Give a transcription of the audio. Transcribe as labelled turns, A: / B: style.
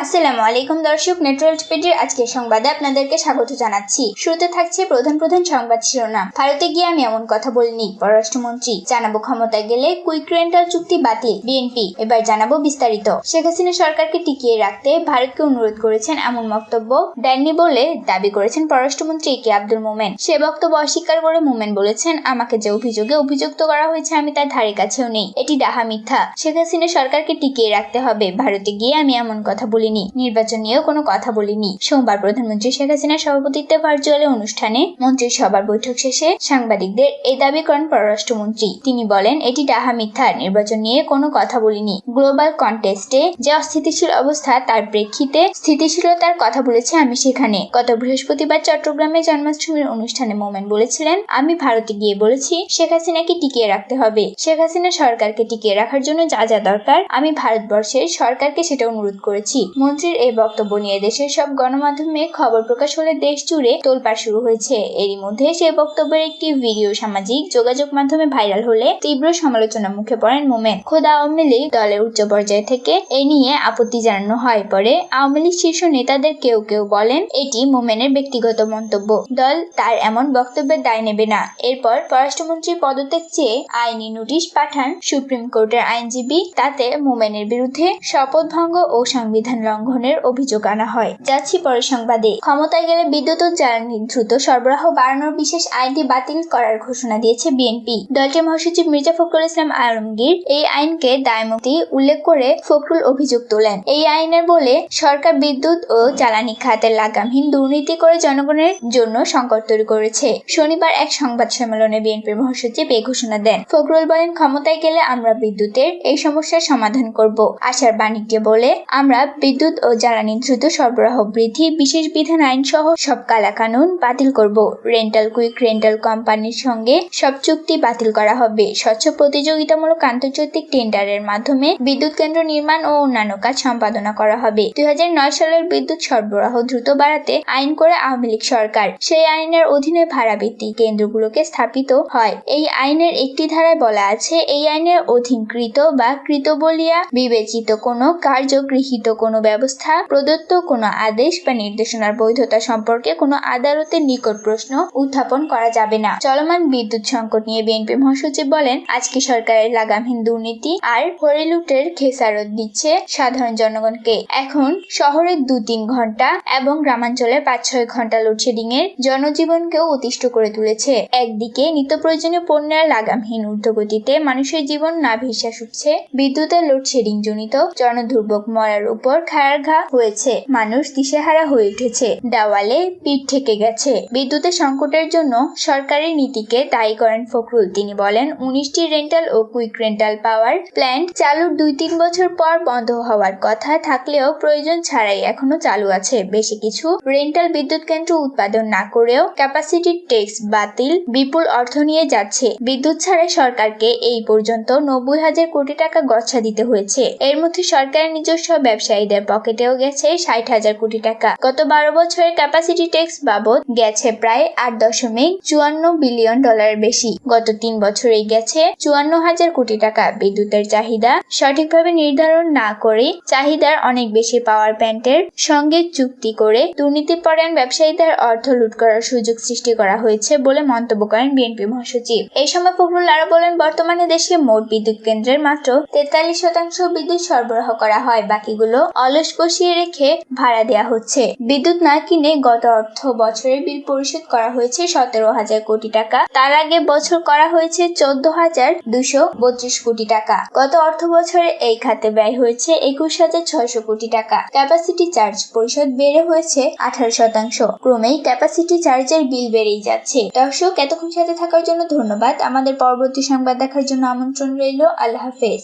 A: আসসালামু আলাইকুম দর্শক নেটওয়ার্ক পেজের আজকের সংবাদে আপনাদেরকে স্বাগত জানাচ্ছি। শুরুতে থাকছে প্রধান প্রধান সংবাদ শিরোনাম। ভারতে গিয়ে আমি এমন কথা বলিনি। পররাষ্ট্রমন্ত্রী, জানাব ক্ষমতায় গেলে কুইক রেন্টাল চুক্তি বাতিল, বিএনপি, এবার জানাব বিস্তারিত। শেখ হাসিনা সরকারকে টিকিয়ে রাখতে ভারতকে অনুরোধ করেছেন এমন বক্তব্য দেননি বলে দাবি করেছেন পররাষ্ট্রমন্ত্রী এ কে আব্দুল মোমেন। সে বক্তব্য অস্বীকার করে মোমেন বলেছেন, আমাকে যে অভিযোগে অভিযুক্ত করা হয়েছে আমি তার ধারে কাছেও নেই। এটি ডাহা মিথ্যা। শেখ হাসিনা সরকারকে টিকিয়ে রাখতে হবে। ভারতে গিয়ে আমি এমন কথা বলিনি। নির্বাচন নিয়েও কোনো কথা বলিনি। সোমবার প্রধানমন্ত্রী শেখ হাসিনার সভাপতিত্বে ভার্চুয়ালি অনুষ্ঠানে মন্ত্রিসভার বৈঠক শেষে সাংবাদিকদের এই দাবি করেন পররাষ্ট্রমন্ত্রী। তিনি বলেন, এটি ডাহা মিথ্যা। নির্বাচন নিয়ে কোনো কথা বলিনি। গ্লোবাল কন্টেস্টে যে অস্থিতিশীল অবস্থা, তার প্রেক্ষিতে স্থিতিশীলতার কথা বলেছে আমি সেখানে। গত বৃহস্পতিবার চট্টগ্রামে জন্মাষ্টমীর অনুষ্ঠানে মোমেন বলেছিলেন, আমি ভারতে গিয়ে বলেছি, শেখ হাসিনাকে টিকিয়ে রাখতে হবে। শেখ হাসিনা সরকারকে টিকিয়ে রাখার জন্য যা যা দরকার, আমি ভারতবর্ষের সরকারকে সেটা অনুরোধ করেছি। মন্ত্রীর এই বক্তব্য নিয়ে দেশের সব গণমাধ্যমে খবর প্রকাশ হলে দেশ জুড়ে তোলপাড় শুরু হয়েছে। এরই মধ্যে সেই বক্তব্যের একটি ভিডিও সামাজিক যোগাযোগ মাধ্যমে ভাইরাল হলে তীব্র সমালোচনার মুখে পড়েন মোমেন। খোদা আওয়ামী লীগ দলের উচ্চ পর্যায় থেকে এ নিয়ে আপত্তি জানানো হয় পরে আওয়ামী লীগ শীর্ষ নেতাদের কেউ কেউ বলেন, এটি মোমেনের ব্যক্তিগত মন্তব্য। দল তার এমন বক্তব্যের দায় নেবে না। এরপর পররাষ্ট্রমন্ত্রীর পদত্যাগ চেয়ে আইনি নোটিশ পাঠান সুপ্রিম কোর্টের আইনজীবী। তাতে মোমেনের বিরুদ্ধে শপথ ভঙ্গ ও সংবিধান লঙ্ঘনের অভিযোগ আনা হয়। যাচ্ছি পরে সংবাদে। ক্ষমতায় গেলে বিদ্যুৎ ও জ্বালানি দ্রুত সরবরাহ বাড়ানোর বিশেষ আইনটি বাতিল করার ঘোষণা দিয়েছে বিএনপি। দলটির মহাসচিব মির্জা ফখরুল ইসলাম আলমগীর এই আইনকে দায়মুক্তি উল্লেখ করে ফখরুল অভিযোগ তোলেন। এই আইনের বলে সরকার বিদ্যুৎ ও জ্বালানি খাতের লাগামহীন দুর্নীতি করে জনগণের জন্য সংকট তৈরি করেছে। শনিবার এক সংবাদ সম্মেলনে বিএনপির মহাসচিব এই ঘোষণা দেন। ফখরুল বলেন, ক্ষমতায় গেলে আমরা বিদ্যুতের এই সমস্যার সমাধান করব। আশার বাণিজ্যে বলে, আমরা বিদ্যুৎ ও জ্বালানি দ্রুত সরবরাহ বৃদ্ধি, বিশেষ বিধান আইন সহ সব কালাকানুন বাতিল করব। রেন্টাল কুইক রেন্টাল কোম্পানির সঙ্গে সব চুক্তি বাতিল করা হবে। স্বচ্ছ প্রতিযোগিতামূলক আন্তর্জাতিক টেন্ডারের মাধ্যমে বিদ্যুৎ কেন্দ্র নির্মাণ ও অন্যান্য কাজ সম্পাদনা করা হবে। দুই হাজার নয় সালের বিদ্যুৎ সরবরাহ দ্রুত বাড়াতে আইন করে আওয়ামী লীগ সরকার। সেই আইনের অধীনে ভাড়া ভিত্তিক কেন্দ্রগুলোকে স্থাপিত হয়। এই আইনের একটি ধারায় বলা আছে, এই আইনের অধীনকৃত বা কৃত বলিয়া বিবেচিত কোনো কার্য গৃহীত কোনো ব্যবস্থা, প্রদত্ত কোনো আদেশ বা নির্দেশনার বৈধতা সম্পর্কে কোনো আদালতের নিকট প্রশ্ন উত্থাপন করা যাবে না। চলমান বিদ্যুৎ সংকট নিয়ে বিএনপি মহাসচিব বলেন, আজকে সরকারের লাগামহীন দুর্নীতি আর হরিলুটের খেসারত দিচ্ছে সাধারণ জনগণকে। এখন শহরে দু তিন ঘণ্টা এবং গ্রামাঞ্চলে পাঁচ ছয় ঘণ্টা লোডশেডিং এর জনজীবনকেও অতিষ্ঠ করে তুলেছে। একদিকে নিত্য প্রয়োজনীয় পণ্যের লাগামহীন ঊর্ধ্বগতিতে মানুষের জীবন না ভেসে উঠছে, বিদ্যুতের লোডশেডিং জনিত জনদুর্ভোগ মরার উপর খায়ার ঘা হয়েছে। মানুষ দিশেহারা হয়ে উঠেছে। দেওয়ালে পিঠ থেকে গেছে। বিদ্যুতের সংকটের জন্য সরকারের নীতিকে দায়ী করেন ফখরুল। তিনি বলেন, উনিশটি রেন্টাল ও কুইক রেন্টাল পাওয়ার প্ল্যান্ট চালুর দুই তিন বছর পর বন্ধ হওয়ার কথা থাকলেও প্রয়োজন ছাড়াই এখনও চালু আছে। বেশি কিছু রেন্টাল বিদ্যুৎ কেন্দ্র উৎপাদন না করেও ক্যাপাসিটি ট্যাক্স বাতিল, বিপুল অর্থ নিয়ে যাচ্ছে। বিদ্যুৎ ছাড়াই সরকারকে এই পর্যন্ত নব্বই হাজার কোটি টাকা গচ্ছা দিতে হয়েছে। এর মধ্যে সরকারের নিজস্ব ব্যবসায়ীদের পকেটেও গেছে ষাট হাজার কোটি টাকা। গত বারো বছরের ক্যাপাসিটি ট্যাক্স বাবদ গেছে প্রায় আট দশমিক চুয়ান্ন বিলিয়ন ডলারের বেশি। গত তিন বছরেই গেছে চুয়ান্ন হাজার কোটি টাকা। বিদ্যুতের চাহিদা সঠিকভাবে নির্ধারণ না করে চাহিদার অনেক বেশি পাওয়ার প্ল্যান্টের সঙ্গে চুক্তি করে দুর্নীতিপরায়ণ ব্যবসায়ীদের অর্থ লুট করার সুযোগ সৃষ্টি করা হয়েছে বলে মন্তব্য করেন বিএনপি মহাসচিব। এই সময় ফখরুল আরও বলেন, বর্তমানে দেশে মোট বিদ্যুৎ কেন্দ্রের মাত্র তেতাল্লিশ শতাংশ বিদ্যুৎ সরবরাহ করা হয়। বাকিগুলো অলস বসিয়ে রেখে ভাড়া দেওয়া হচ্ছে। বিদ্যুৎ না কিনে গত অর্থ বছরের বিল পরিশোধ করা হয়েছে সতেরো হাজার কোটি টাকা। তার আগে বছর করা হয়েছে চোদ্দ হাজার দুশো বত্রিশ কোটি টাকা। গত অর্থ বছরে এই খাতে ব্যয় হয়েছে একুশ হাজার ছয়শো কোটি টাকা। ক্যাপাসিটি চার্জ পরিশোধ বেড়ে হয়েছে আঠারো শতাংশ। ক্রমেই ক্যাপাসিটি চার্জের বিল বেড়েই যাচ্ছে। দর্শক, এতক্ষণ সাথে থাকার জন্য ধন্যবাদ। আমাদের পরবর্তী সংবাদ দেখার জন্য আমন্ত্রণ রইল। আল্লাহ হাফেজ।